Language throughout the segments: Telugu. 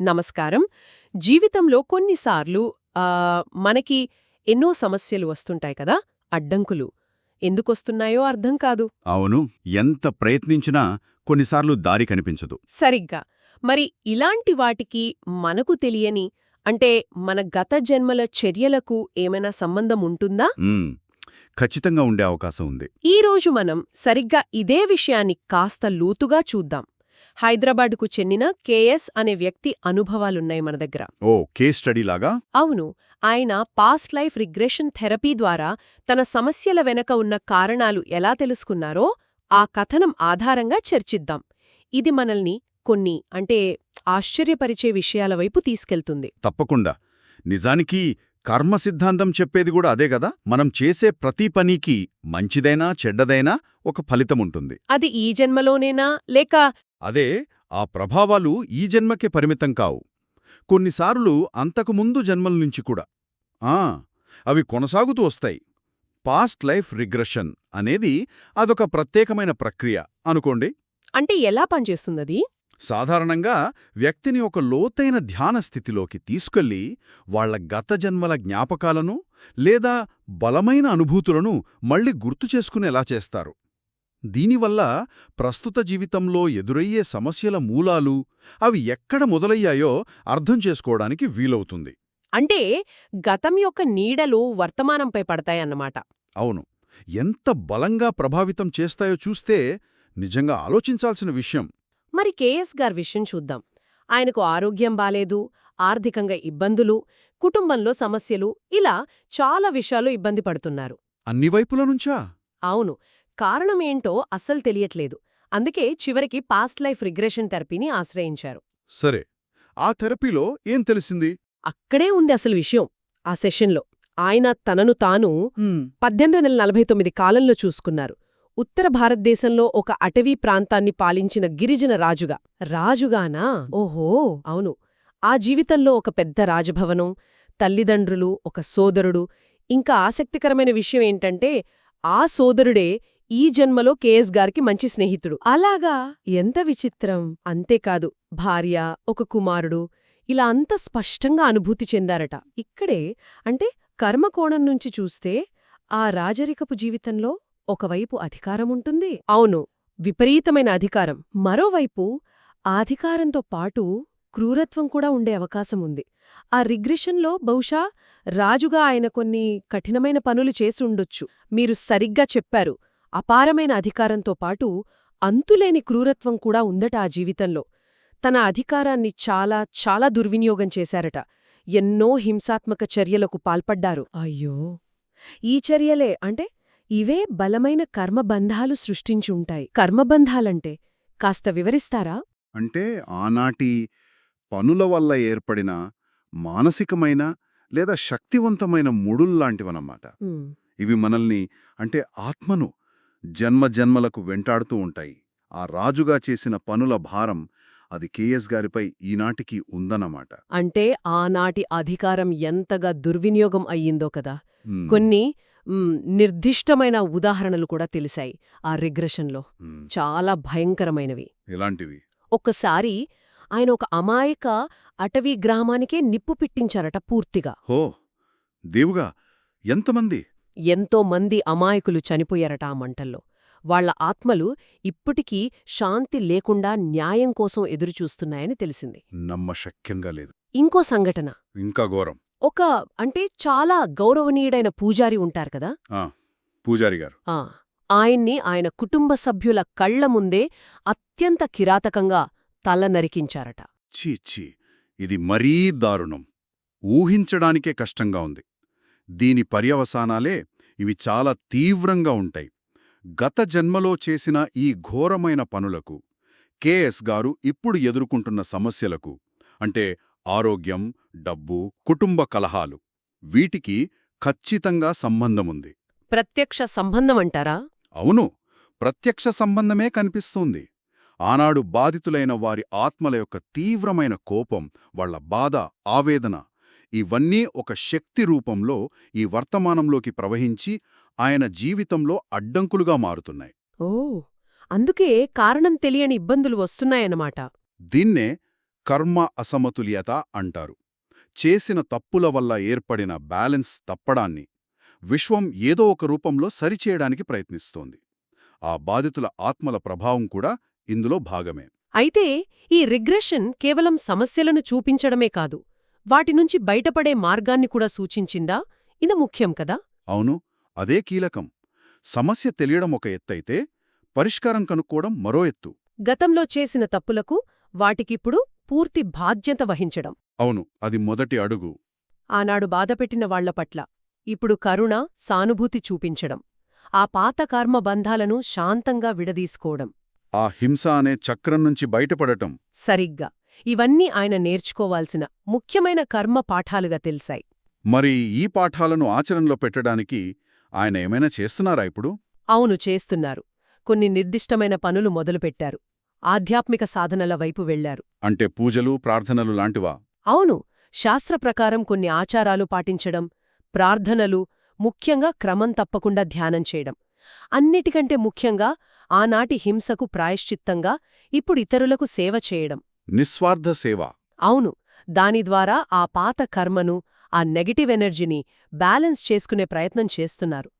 నమస్కారం. జీవితంలో కొన్నిసార్లు మనకి ఎన్నో సమస్యలు వస్తుంటాయి కదా అడ్డంకులు. ఎందుకొస్తున్నాయో అర్థం కాదు. అవును. ఎంత ప్రయత్నించినా కొన్నిసార్లు దారి కనిపించదు. సరిగ్గా. మరి ఇలాంటి వాటికి మనకు తెలియని అంటే మన గత జన్మల చర్యలకు ఏమైనా సంబంధం ఉంటుందా? ఖచ్చితంగా ఉండే అవకాశం ఉంది. ఈ రోజు మనం సరిగ్గా ఇదే విషయాన్ని కాస్త లోతుగా చూద్దాం. హైదరాబాద్కు చెందిన కేఎస్ అనే వ్యక్తి అనుభవాలున్నాయి మన దగ్గర. ఓ కేస్ స్టడీ లాగా? అవును. ఆయన పాస్ట్ లైఫ్ రిగ్రెషన్ థెరపీ ద్వారా తన సమస్యల వెనక ఉన్న కారణాలు ఎలా తెలుసుకున్నారో ఆ కథనం ఆధారంగా చర్చిద్దాం. ఇది మనల్ని కొన్ని అంటే ఆశ్చర్యపరిచే విషయాల వైపు తీసుకెళ్తుంది. తప్పకుండా. నిజానికి కర్మ సిద్ధాంతం చెప్పేది కూడా అదే కదా? మనం చేసే ప్రతి పనికి మంచిదైనా చెడ్డదైనా ఒక ఫలితముంటుంది అది ఈ జన్మలోనేనా? లేక అదే ఆ ప్రభావాలు ఈ జన్మకే పరిమితం కావు. కొన్నిసార్లు అంతకుముందు జన్మల నుంచి కూడా. ఆ అవి కొనసాగుతూ వస్తాయి. పాస్ట్ లైఫ్ రిగ్రెషన్ అనేది అదొక ప్రత్యేకమైన ప్రక్రియ అనుకోండి. అంటే ఎలా పనిచేస్తున్నది సాధారణంగా వ్యక్తిని ఒక లోతైన ధ్యాన స్థితిలోకి తీసుకెళ్ళి వాళ్ళ గత జన్మల జ్ఞాపకాలను లేదా బలమైన అనుభూతులను మళ్ళీ గుర్తు చేసుకునేలా చేస్తారు. దీనివల్ల ప్రస్తుత జీవితంలో ఎదురయ్యే సమస్యల మూలాలు అవి ఎక్కడ మొదలయ్యాయో అర్థం చేసుకోవడానికి వీలవుతుంది. అంటే గతం యొక్క నీడలు వర్తమానంపై పడతాయన్నమాట. అవును. ఎంత బలంగా ప్రభావితం చేస్తాయో చూస్తే నిజంగా ఆలోచించాల్సిన విషయం. మరి కేఎస్ గారి విషయం చూద్దాం. ఆయనకు ఆరోగ్యం బాలేదు ఆర్థికంగా ఇబ్బందులు కుటుంబంలో సమస్యలు ఇలా చాలా విషయాలు ఇబ్బంది పడుతున్నారు. అన్ని వైపుల నుంచా? అవును. కారణమేంటో అస్సలు తెలియట్లేదు. అందుకే చివరికి పాస్ట్ లైఫ్ రిగ్రెషన్ థెరపీని ఆశ్రయించారు. సరే. ఆ థెరపీలో ఏం తెలిసింది? అక్కడే ఉంది అసలు విషయం. ఆ సెషన్లో. ఆయన తనను తాను పద్దెనిమిది వందల నలభై తొమ్మిది కాలంలో చూసుకున్నారు. ఉత్తర భారతదేశంలో ఒక అటవీ ప్రాంతాన్ని పాలించిన గిరిజన రాజుగా. రాజుగానా? ఓహో అవును. ఆ జీవితంలో ఒక పెద్ద రాజభవనం తల్లిదండ్రులు ఒక సోదరుడు. ఇంకా ఆసక్తికరమైన విషయం ఏంటంటే ఆ సోదరుడే ఈ జన్మలో కేఎస్ గారికి మంచి స్నేహితుడు. అలాగా? ఎంత విచిత్రం. అంతేకాదు భార్య ఒక కుమారుడు. ఇలా అంత స్పష్టంగా అనుభూతి చెందారట. ఇక్కడే అంటే కర్మకోణం నుంచి చూస్తే ఆ రాజరికపు జీవితంలో ఒకవైపు అధికారముంటుంది అవును విపరీతమైన అధికారం. మరోవైపు ఆ అధికారంతో పాటు క్రూరత్వం కూడా ఉండే అవకాశముంది ఆ రిగ్రెషన్లో బహుశా రాజుగా ఆయన కొన్ని కఠినమైన పనులు చేసి ఉండొచ్చు. మీరు సరిగ్గా చెప్పారు. అపారమైన అధికారంతో పాటు అంతులేని క్రూరత్వం కూడా ఉందట ఆ జీవితంలో. తన అధికారాన్ని చాలా చాలా దుర్వినియోగం చేశారట. ఎన్నో హింసాత్మక చర్యలకు పాల్పడ్డారు. అయ్యో! ఈ చర్యలే అంటే ఇవే బలమైన కర్మబంధాలు సృష్టించుంటాయి. కర్మబంధాలంటే కాస్త వివరిస్తారా? అంటే ఆనాటి పనుల వల్ల ఏర్పడిన మానసికమైన లేదా శక్తివంతమైన ముడుల్లాంటివన్నమాట ఇవి మనల్ని అంటే ఆత్మను జన్మజన్మలకు వెంటాడుతూ ఉంటాయి. ఆ రాజుగా చేసిన పనుల భారం అది కేఎస్ గారిపై ఈనాటికి ఉందన్నమాట. అంటే ఆనాటి అధికారం ఎంతగా దుర్వినియోగం అయ్యిందో కదా. కొన్ని నిర్దిష్టమైన ఉదాహరణలు కూడా తెలిసాయి ఆ రిగ్రెషన్లో. చాలా భయంకరమైనవి. ఇలాంటివి ఒక్కసారి ఆయన ఒక అమాయక అటవీ గ్రామానికే నిప్పు పిట్టించారట పూర్తిగా. హో! దేవుగా ఎంతమంది? ఎంతో మంది అమాయకులు చనిపోయారట ఆ మంటల్లో. వాళ్ళ ఆత్మలు ఇప్పటికీ శాంతి లేకుండా న్యాయం కోసం ఎదురుచూస్తున్నాయని తెలిసింది. నమ్మశక్యంగా లేదు. ఇంకో సంఘటన. ఇంకా ఘోరం. ఒక అంటే చాలా గౌరవనీయుడైన పూజారి ఉంటారు కదా? ఆ పూజారి గారు. ఆయన్ని ఆయన కుటుంబ సభ్యుల కళ్ళ ముందే అత్యంత కిరాతకంగా తల నరికించారట. ఛీ ఇది మరీ దారుణం. ఊహించడానికే కష్టంగా ఉంది. దీని పర్యవసానాలే ఇవి చాలా తీవ్రంగా ఉంటాయి. గత జన్మలో చేసిన ఈ ఘోరమైన పనులకు కేఎస్ గారు ఇప్పుడు ఎదుర్కొంటున్న సమస్యలకు అంటే ఆరోగ్యం డబ్బు కుటుంబ కలహాలు. వీటికి ఖచ్చితంగా సంబంధముంది. ప్రత్యక్ష సంబంధం అంటారా? అవును. ప్రత్యక్ష సంబంధమే కనిపిస్తోంది. ఆనాడు బాధితులైన వారి ఆత్మల యొక్క తీవ్రమైన కోపం వాళ్ళ బాధ ఆవేదన ఇవన్నీ ఒక శక్తి రూపంలో ఈ వర్తమానంలోకి ప్రవహించి ఆయన జీవితంలో అడ్డంకులుగా మారుతున్నాయి. ఓ! అందుకే కారణం తెలియని ఇబ్బందులు వస్తున్నాయన్నమాట. దీన్నే కర్మ అసమతుల్యత అంటారు. చేసిన తప్పుల వల్ల ఏర్పడిన బ్యాలెన్స్ తప్పడాన్ని విశ్వం ఏదో ఒక రూపంలో సరిచేయడానికి ప్రయత్నిస్తోంది. ఆ బాధితుల ఆత్మల ప్రభావం కూడా ఇందులో భాగమే. అయితే ఈ రిగ్రెషన్ కేవలం సమస్యలను చూపించడమే కాదు వాటి నుంచి బయటపడే మార్గాన్ని కూడా సూచించిందా? ఇది ముఖ్యం కదా? అవును అదే కీలకం. సమస్య తెలియడం ఒక ఎత్తైతే పరిష్కారం కనుక్కోవడం మరో ఎత్తు. గతంలో చేసిన తప్పులకు వాటికిప్పుడు పూర్తి బాధ్యత వహించడం. అవును అది మొదటి అడుగు. ఆనాడు బాధపెట్టిన వాళ్ళ పట్ల ఇప్పుడు కరుణ సానుభూతి చూపించడం. ఆ పాత కర్మ బంధాలను శాంతంగా విడదీసుకోవడం. ఆ హింస అనే చక్రం నుంచి బయటపడటం. సరిగ్గా. ఇవన్నీ ఆయన నేర్చుకోవాల్సిన ముఖ్యమైన కర్మ పాఠాలుగా తెలిసాయి మరి ఈ పాఠాలను ఆచరణలో పెట్టడానికి ఆయన ఏమైనా చేస్తున్నారా ఇప్పుడు? అవును చేస్తున్నారు. కొన్ని నిర్దిష్టమైన పనులు మొదలుపెట్టారు. ఆధ్యాత్మిక సాధనల వైపు వెళ్ళారు అంటే పూజలు ప్రార్థనలు లాంటివా? అవును శాస్త్ర ప్రకారం కొన్ని ఆచారాలు పాటించడం ప్రార్థనలు ముఖ్యంగా క్రమం తప్పకుండా ధ్యానం చేయడం. అన్నిటికంటే ముఖ్యంగా ఆనాటి హింసకు ప్రాయశ్చిత్తంగా ఇప్పుడు ఇతరులకు సేవ చేయడం. నిస్వార్థ సేవ. అవును దాని ద్వారా ఆ పాత కర్మను ఆ నెగటివ్ ఎనర్జీని బ్యాలెన్స్ చేసుకునే ప్రయత్నం చేస్తున్నారు.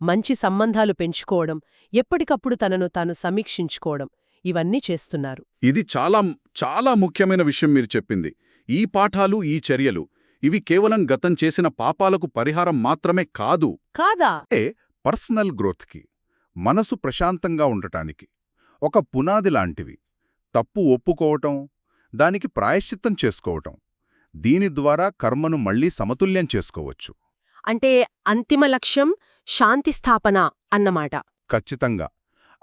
మంచి సంబంధాలు పెంచుకోవడం ఎప్పటికప్పుడు తనను తాను సమీక్షించుకోవడం ఇవన్నీ చేస్తున్నారు. ఇది చాలా చాలా ముఖ్యమైన విషయం మీరు చెప్పింది. ఈ పాఠాలు ఈ చర్యలు ఇవి కేవలం గతం చేసిన పాపాలకు పరిహారం మాత్రమే కాదు. కాదా? ఏ పర్సనల్ గ్రోత్కి మనసు ప్రశాంతంగా ఉండటానికి ఒక పునాది లాంటివి తప్పు ఒప్పుకోవటం దానికి ప్రాయశ్చిత్తం చేసుకోవటం దీని ద్వారా కర్మను మళ్ళీ సమతుల్యం చేసుకోవచ్చు. అంటే అంతిమ లక్ష్యం శాంతి స్థాపన అన్నమాట. ఖచ్చితంగా.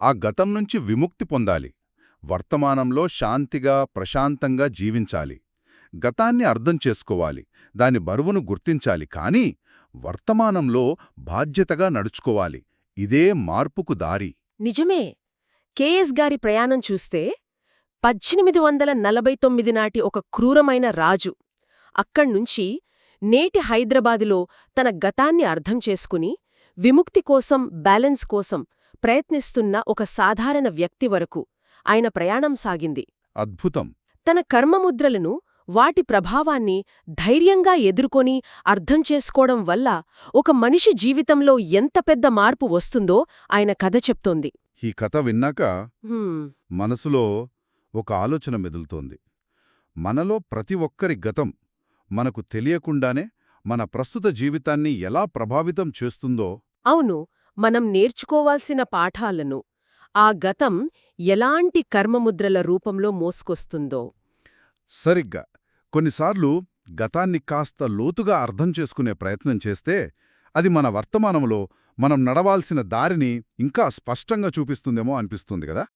ఆ గతం నుంచి విముక్తి పొందాలి. వర్తమానంలో శాంతిగా ప్రశాంతంగా జీవించాలి. గతాన్ని అర్థం చేసుకోవాలి. దాని బరువును గుర్తించాలి. కానీ వర్తమానంలో బాధ్యతగా నడుచుకోవాలి. ఇదే మార్పుకు దారి. నిజమే. కేఎస్ గారి ప్రయాణం చూస్తే పద్దెనిమిది వందల నలభై తొమ్మిది నాటి ఒక క్రూరమైన రాజు అక్కడ్నుంచి నేటి హైదరాబాదులో తన గతాన్ని అర్థం చేసుకుని విముక్తి కోసం బ్యాలెన్స్ కోసం ప్రయత్నిస్తున్న ఒక సాధారణ వ్యక్తి వరకు ఆయన ప్రయాణం సాగింది. అద్భుతం. తన కర్మముద్రలను వాటి ప్రభావాన్ని ధైర్యంగా ఎదుర్కొని అర్థం చేసుకోవడం వల్ల ఒక మనిషి జీవితంలో ఎంత పెద్ద మార్పు వస్తుందో ఆయన కథ చెప్తోంది. ఈ కథ విన్నాక మనసులో ఒక ఆలోచన మెదులుతోంది. మనలో ప్రతి ఒక్కరి గతం మనకు తెలియకుండానే మన ప్రస్తుత జీవితాన్ని ఎలా ప్రభావితం చేస్తుందో అవును. మనం నేర్చుకోవాల్సిన పాఠాలను ఆ గతం ఎలాంటి కర్మముద్రల రూపంలో మోసుకొస్తుందో. సరిగ్గా. కొన్నిసార్లు గతాన్ని కాస్త లోతుగా అర్థం చేసుకునే ప్రయత్నం చేస్తే అది మన వర్తమానంలో మనం నడవాల్సిన దారిని ఇంకా స్పష్టంగా చూపిస్తుందేమో అనిపిస్తుంది కదా?